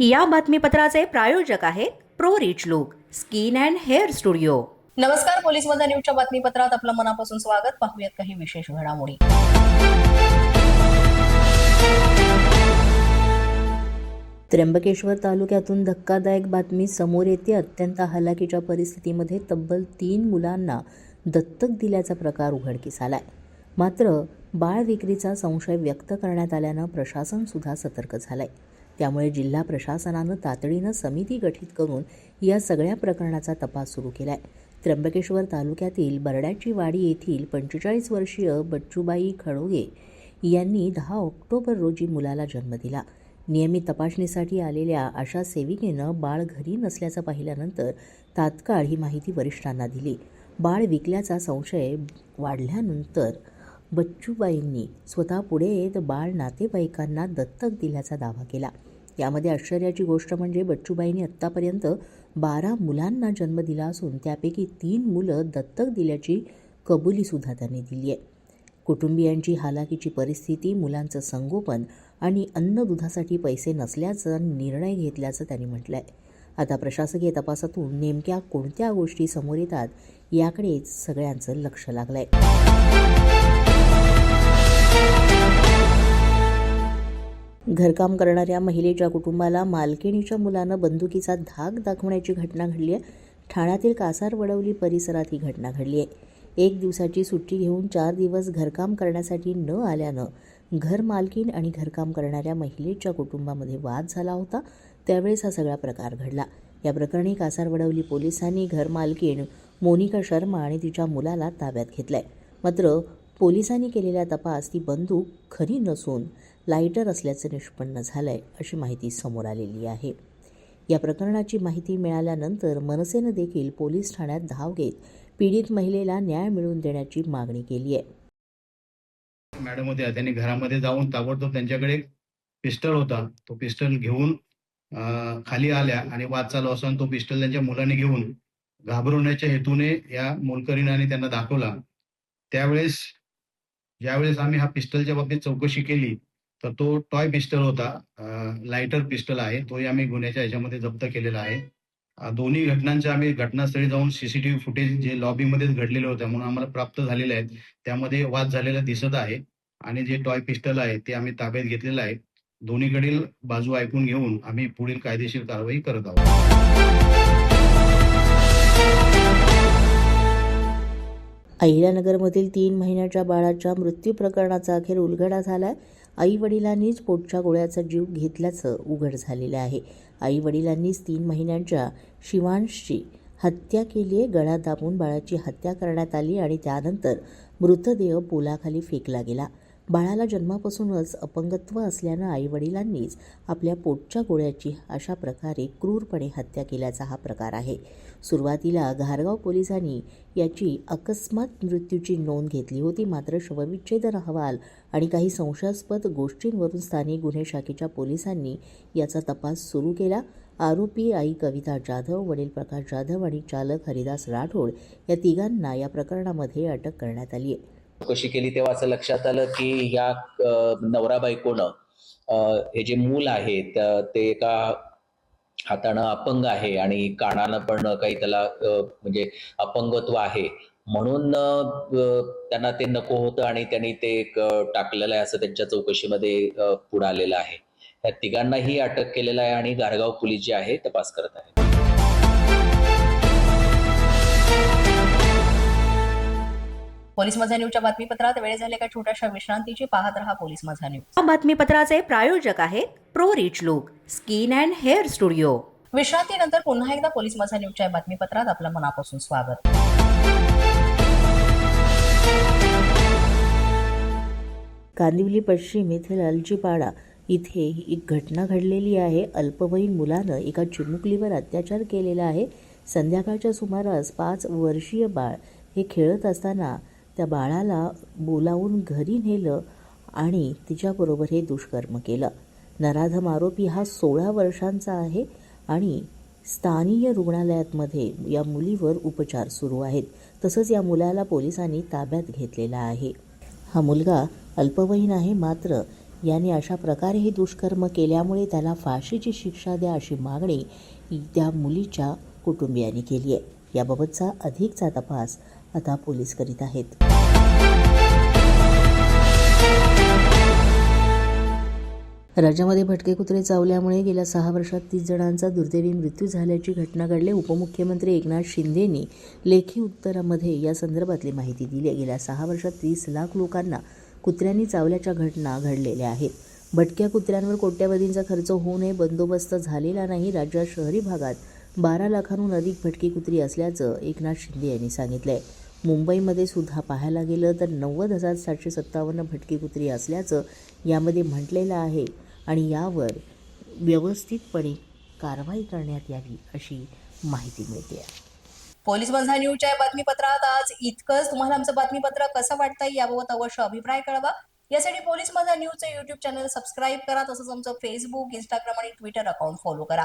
या बातमीपत्राचे प्रायोजक आहेत pro rich look skin and hair studio. नमस्कार पोलीसमध्ये न्यूजच्या बातमीपत्रात आपलं मनापासून स्वागत. पाहूयात काही विशेष घडामोडी. त्र्यंबकेश्वर तालुक्यातून धक्कादायक बातमी समोर येते. अत्यंत हलाखीच्या परिस्थितीमध्ये तब्बल तीन मुलांना दत्तक दिल्याचा प्रकार उघडकीस आलाय. मात्र बाळ विक्रीचा संशय व्यक्त करण्यात आल्यानं प्रशासन सुद्धा सतर्क झालंय. त्यामुळे जिल्हा प्रशासनानं तातडीनं समिती गठीत करून या सगळ्या प्रकरणाचा तपास सुरू केलाय. त्र्यंबकेश्वर तालुक्यातील बरड्याची वाडी येथील पंचेचाळीस वर्षीय बच्चूबाई खडोगे यांनी दहा ऑक्टोबर रोजी मुलाला जन्म दिला. नियमित तपासणीसाठी आलेल्या आशा सेविकेनं बाळ घरी नसल्याचं पाहिल्यानंतर तात्काळ ही माहिती वरिष्ठांना दिली. बाळ विकल्याचा संशय वाढल्यानंतर बच्चूबाईंनी स्वतः पुढे येत बाळ नातेवाईकांना दत्तक दिल्याचा दावा केला. यामध्ये आश्चर्याची गोष्ट म्हणजे बच्चूबाईंनी आत्तापर्यंत बारा मुलांना जन्म दिला असून त्यापैकी तीन मुलं दत्तक दिल्याची कबुलीसुद्धा त्यांनी दिली आहे कुटुंबियांची हालाकीची परिस्थिती मुलांचं संगोपन आणि अन्न दुधासाठी पैसे नसल्याचा निर्णय घेतल्याचं त्यांनी म्हटलं आहे आता प्रशासकीय तपासातून नेमक्या कोणत्या गोष्टी समोर येतात याकडेच सगळ्यांचं लक्ष लागलं आहे घरकाम करणाऱ्या महिलेच्या कुटुंबाला मालकिणीच्या मुलानं बंदुकीचा धाक दाखवण्याची घटना घडली आहे. ठाण्यातील कासार वडवली परिसरात ही घटना घडली आहे. एक दिवसाची सुट्टी घेऊन चार दिवस घरकाम करण्यासाठी न आल्यानं घर मालकीण आणि घरकाम करणाऱ्या महिलेच्या कुटुंबामध्ये वाद झाला होता. त्यावेळेस हा सगळा प्रकार घडला. या प्रकरणी कासार वडवली पोलिसांनी घर मालकीण मोनिका शर्मा आणि तिच्या मुलाला ताब्यात घेतलंय. मात्र पोलिसांनी केलेला तपास ती बंदूक खरी नसून लायटर असल्याचं निष्पन्न झालंय अशी माहिती समोर आलेली आहे. या प्रकरणाची माहिती मिळाल्यानंतर मनसेनं देखील पोलीस ठाण्यात धाव घेत पीडित महिलेला न्याय मिळवून देण्याची मागणी केली आहे. मॅडम होत्या त्यांनी घरामध्ये जाऊन ताबडतोब त्यांच्याकडे पिस्टल होता. तो पिस्टल घेऊन खाली आल्या आणि वाद चालू असताना तो पिस्टल त्यांच्या मुलाने घेऊन घाबरवण्याच्या हेतूने या मोलकरीणाने त्यांना दाखवला. त्यावेळेस ज्यावेळेस आम्ही हा पिस्टलच्या बाबतीत चौकशी केली तर तो टॉय पिस्टल होता लायटर पिस्टल आहे. तोही आम्ही गुन्ह्याच्या ह्याच्यामध्ये जप्त केलेला आहे. दोन्ही घटनांच्या आम्ही घटनास्थळी जाऊन सीसीटीव्ही फुटेज जे लॉबीमध्येच घडलेले होते म्हणून आम्हाला प्राप्त झालेले आहेत. त्यामध्ये वाद झालेला दिसत आहे आणि जे टॉय पिस्टल आहे ते आम्ही ताब्यात घेतलेलं आहे. दोन्हीकडील बाजू ऐकून घेऊन आम्ही पुढील कायदेशीर कारवाई करत आहोत. अहिल्यानगरमधील तीन महिन्याच्या बाळाच्या मृत्यू प्रकरणाचा अखेर उलगडा झालाय. आईवडिलांनीच पोटच्या गोळ्याचा जीव घेतल्याचं उघड झालेलं आहे. आईवडिलांनीच तीन महिन्यांच्या शिवांशची हत्या केली आहे. गळा दाबून बाळाची हत्या करण्यात आली आणि त्यानंतर मृतदेह पोलाखाली फेकला गेला. बाळाला जन्मापासूनच अपंगत्व असल्यानं आईवडिलांनीच आपल्या पोटच्या गोळ्याची अशा प्रकारे क्रूरपणे हत्या केल्याचा हा प्रकार आहे. सुरुवातीला घारगाव पोलिसांनी याची अकस्मात मृत्यूची नोंद घेतली होती. मात्र शवविच्छेदन अहवाल आणि काही संशयास्पद गोष्टींवरून स्थानिक गुन्हे शाखेच्या पोलिसांनी याचा तपास सुरू केला. आरोपी आई कविता जाधव वडील प्रकाश जाधव आणि चालक हरिदास राठोड या तिघांना या प्रकरणामध्ये अटक करण्यात आली आहे. चौकशी केली तेव्हा असं लक्षात आलं की ह्या नवरा बायकोनं हे जे मूल आहे ते एका हातानं अपंग आहे आणि कानानं पण काही त्याला म्हणजे अपंगत्व आहे. म्हणून त्यांना ते नको होतं आणि त्यांनी ते टाकलेलं आहे असं त्यांच्या चौकशीमध्ये पुढे आलेलं आहे. त्या तिघांनाही अटक केलेलं आहे आणि गारगाव पोलीस जे आहे तपास करत आहे पोलीस माझा न्यूजच्या बातमीपत्रात वेळ झाले का छोट्याशा विश्रांतीची पाहत रहा पोलीस माझा न्यूज या बातमीपत्राचे प्रायोजक आहेत pro rich look skin and hair studio. विश्रांतीनंतर पुन्हा एकदा पोलीस माझा न्यूजच्या या बातमीपत्रात आपलं मनापासून स्वागत. कांदिवली पश्चिम येथील अलजीपाडा इथे एक घटना घडलेली आहे. अल्पवयीन मुलानं एका चिमुकलीवर अत्याचार केलेला आहे. संध्याकाळच्या सुमारास पाच वर्षीय बाळ हे खेळत असताना त्या बाळाला बोलावून घरी नेलं आणि तिच्याबरोबर हे दुष्कर्म केलं. नराधम आरोपी हा सोळा वर्षांचा आहे आणि स्थानीय रुग्णालयातमध्ये या मुलीवर उपचार सुरू आहेत. तसंच या मुलाला पोलिसांनी ताब्यात घेतलेला आहे. हा मुलगा अल्पवयीन आहे मात्र याने अशा प्रकारे हे दुष्कर्म केल्यामुळे त्याला फाशीची शिक्षा द्या अशी मागणी त्या मुलीच्या कुटुंबियांनी केली आहे. याबाबतचा अधिकचा तपास आता पोलीस करीत आहेत. राज्यामध्ये भटके कुत्रे चावल्यामुळे गेल्या सहा वर्षात तीस जणांचा दुर्दैवी मृत्यू झाल्याची घटना घडली. उपमुख्यमंत्री एकनाथ शिंदेंनी लेखी उत्तरामध्ये या संदर्भातली माहिती दिली. गेल्या सहा वर्षात तीस लाख लोकांना कुत्र्यांनी चावल्याच्या घटना घडलेल्या आहेत. भटक्या कुत्र्यांवर कोट्यावधींचा खर्च होऊ नये बंदोबस्त झालेला नाही राज्यात शहरी भागात बारा लाखांहून अधिक भटकी कुत्री असल्याचं एकनाथ शिंदे यांनी सांगितलं आहे मुंबईमध्ये सुद्धा पाहायला गेलं तर नव्वद हजार सातशे सत्तावन्न भटकी कुत्री असल्याचं यामध्ये म्हटलेलं आहे आणि यावर व्यवस्थितपणे कारवाई करण्यात यावी अशी माहिती मिळते पोलीस बंधा न्यूजच्या बातमीपत्रात आज इतकंच. तुम्हाला आमचं बातमीपत्र कसं वाटतंय याबाबत अवश्य अभिप्राय कळवा. यासाठी पोलीस माझा न्यूजचं युट्यूब चॅनल सबस्क्राईब करा तसंच आमचं फेसबुक इंस्टाग्राम आणि ट्विटर अकाउंट फॉलो करा.